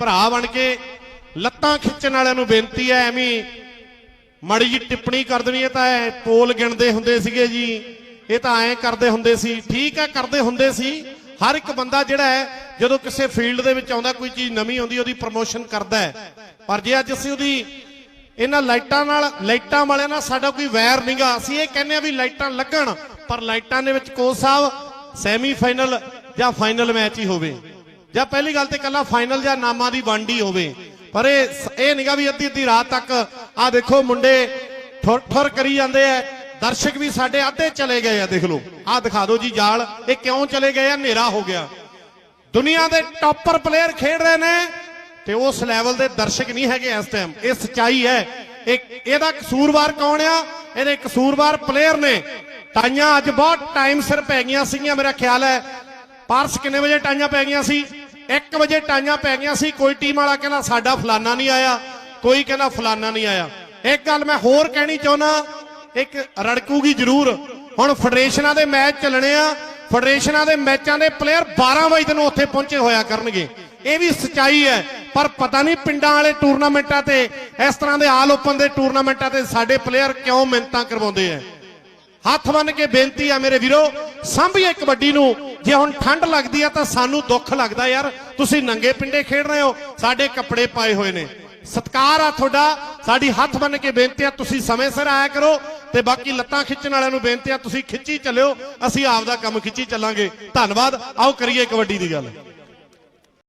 ਭਰਾ ਬਣ ਕੇ ਲੱਤਾਂ ਖਿੱਚਣ ਵਾਲਿਆਂ ਨੂੰ ਬੇਨਤੀ ਹੈ, ਐਵੇਂ ਮਾੜੀ ਜੀ ਟਿੱਪਣੀ ਕਰ ਦੇਣੀ, ਇਹ ਤਾਂ ਪੋਲ ਗਿਣਦੇ ਹੁੰਦੇ ਸੀਗੇ ਜੀ। ਇਹ ਤਾਂ ਐਂ ਕਰਦੇ ਹੁੰਦੇ ਸੀ। ਠੀਕ ਹੈ, ਕਰਦੇ ਹੁੰਦੇ ਸੀ। ਹਰ ਇੱਕ ਬੰਦਾ ਜਿਹੜਾ ਹੈ, ਜਦੋਂ ਕਿਸੇ ਫੀਲਡ ਦੇ ਵਿੱਚ ਆਉਂਦਾ, ਕੋਈ ਚੀਜ਼ ਨਵੀਂ ਆਉਂਦੀ, ਉਹਦੀ ਪ੍ਰਮੋਸ਼ਨ ਕਰਦਾ ਹੈ। ਪਰ ਜੇ ਅੱਜ ਅਸੀਂ ਉਹਦੀ ਇਹਨਾਂ ਲਾਈਟਾਂ ਨਾਲ, ਲਾਈਟਾਂ ਵਾਲਿਆਂ ਨਾਲ ਸਾਡਾ ਕੋਈ ਵੈਰ ਨਹੀਂਗਾ ਅਸੀਂ ਇਹ ਕਹਿੰਦੇ ਆ ਵੀ ਲਾਈਟਾਂ ਲੱਗਣ, ਪਰ ਲਾਈਟਾਂ ਦੇ ਵਿੱਚ ਕੋਚ ਸਾਹਿਬ ਸੈਮੀ ਫਾਈਨਲ ਜਾਂ ਫਾਈਨਲ ਮੈਚ ਹੀ ਹੋਵੇ। ਜਾਂ ਪਹਿਲੀ ਗੱਲ ਤੇ ਕੱਲਾ ਫਾਈਨਲ ਜਾਂ ਨਾਮਾਂ ਦੀ ਵੰਡ ਹੋਵੇ। ਪਰ ਇਹ ਇਹ ਨਹੀਂਗਾ ਵੀ ਅੱਧੀ ਅੱਧੀ ਰਾਤ ਤੱਕ ਆ ਦੇਖੋ ਮੁੰਡੇ ਠੁਰ ਠੁਰ ਕਰੀ ਜਾਂਦੇ ਆ। ਦਰਸ਼ਕ ਵੀ ਸਾਡੇ ਅੱਧੇ ਚਲੇ ਗਏ ਆ, ਦੇਖ ਲਓ। ਆ ਦਿਖਾ ਦਿਓ ਜੀ ਜਾਲ, ਇਹ ਕਿਉਂ ਚਲੇ ਗਏ ਆ? ਹਨੇਰਾ ਹੋ ਗਿਆ। ਦੁਨੀਆ ਦੇ ਟੌਪਰ ਪਲੇਅਰ ਖੇਡ ਰਹੇ ਨੇ ਤੇ ਉਸ ਲੈਵਲ ਦੇ ਦਰਸ਼ਕ ਨਹੀਂ ਹੈਗੇ ਇਸ ਟਾਈਮ ਇਹ ਸਚਾਈ ਹੈ। ਇਹ, ਇਹਦਾ ਕਸੂਰਵਾਰ ਕੌਣ ਆ? ਇਹਦੇ ਕਸੂਰਵਾਰ ਪਲੇਅਰ ਨੇ। ਟਾਈਆਂ ਅੱਜ ਬਹੁਤ ਟਾਈਮ ਸਿਰ ਪੈ ਗਈਆਂ ਸੀਗੀਆਂ, ਮੇਰਾ ਖਿਆਲ ਹੈ। ਪਾਰਸ ਕਿੰਨੇ ਵਜੇ ਟਾਈਆਂ ਪੈ ਗਈਆਂ ਸੀ? 1 ਵਜੇ ਟਾਈਆਂ ਪੈ ਗਈਆਂ ਸੀ, ਕੋਈ ਟੀਮ ਵਾਲਾ ਕਹਿੰਦਾ ਸਾਡਾ ਫਲਾਨਾ ਨਹੀਂ ਆਇਆ, ਕੋਈ ਕਹਿੰਦਾ ਫਲਾਨਾ ਨਹੀਂ ਆਇਆ। ਇੱਕ ਗੱਲ ਮੈਂ ਹੋਰ ਕਹਿਣੀ ਚਾਹੁੰਦਾ, ਇੱਕ ਰੜਕੂਗੀ ਜ਼ਰੂਰ। ਹੁਣ ਫੈਡਰੇਸ਼ਨਾਂ ਦੇ ਮੈਚ ਚੱਲਣੇ ਆ, ਫੈਡਰੇਸ਼ਨਾਂ ਦੇ ਮੈਚਾਂ ਦੇ ਪਲੇਅਰ 12 ਵਜੇ ਨੂੰ ਉੱਥੇ ਪਹੁੰਚੇ ਹੋਇਆ ਕਰਨਗੇ। ਇਹ ਵੀ ਸਚਾਈ ਹੈ, ਪਰ ਪਤਾ ਨਹੀਂ ਪਿੰਡਾਂ ਵਾਲੇ ਟੂਰਨਾਮੈਂਟਾਂ ਤੇ, ਇਸ ਤਰ੍ਹਾਂ ਦੇ ਆਲ ਓਪਨ ਦੇ ਟੂਰਨਾਮੈਂਟਾਂ ਤੇ ਸਾਡੇ ਪਲੇਅਰ ਕਿਉਂ ਮਿਹਨਤਾਂ ਕਰਵਾਉਂਦੇ ਆ। ਹੱਥ ਬੰਨ ਕੇ ਬੇਨਤੀ ਆ ਮੇਰੇ ਵੀਰੋ, ਸਾਂਭੀਏ ਕਬੱਡੀ ਨੂੰ ਜੇ ਹੁਣ ਠੰਡ ਲੱਗਦੀ ਆ ਤਾਂ ਸਾਨੂੰ ਦੁੱਖ ਲੱਗਦਾ ਯਾਰ। ਤੁਸੀਂ ਨੰਗੇ ਪਿੰਡੇ ਖੇਡ ਰਹੇ ਹੋ, ਸਾਡੇ ਕੱਪੜੇ ਪਾਏ ਹੋਏ ਨੇ। ਸਤਕਾਰ ਆ ਤੁਹਾਡਾ, ਸਾਡੀ ਹੱਥ ਬੰਨ ਕੇ ਬੇਨਤੀ ਆ, ਤੁਸੀਂ ਸਮੇਂ ਸਿਰ ਆਇਆ ਕਰੋ ਤੇ ਬਾਕੀ ਲੱਤਾਂ ਖਿੱਚਣ ਵਾਲਿਆਂ ਨੂੰ ਬੇਨਤੀ ਆ, ਤੁਸੀਂ ਖਿੱਚੀ ਚੱਲਿਓ, ਅਸੀਂ ਆਪਦਾ ਕੰਮ ਖਿੱਚੀ ਚੱਲਾਂਗੇ। ਧੰਨਵਾਦ, ਆਓ ਕਰੀਏ ਕਬੱਡੀ ਦੀ ਗੱਲ।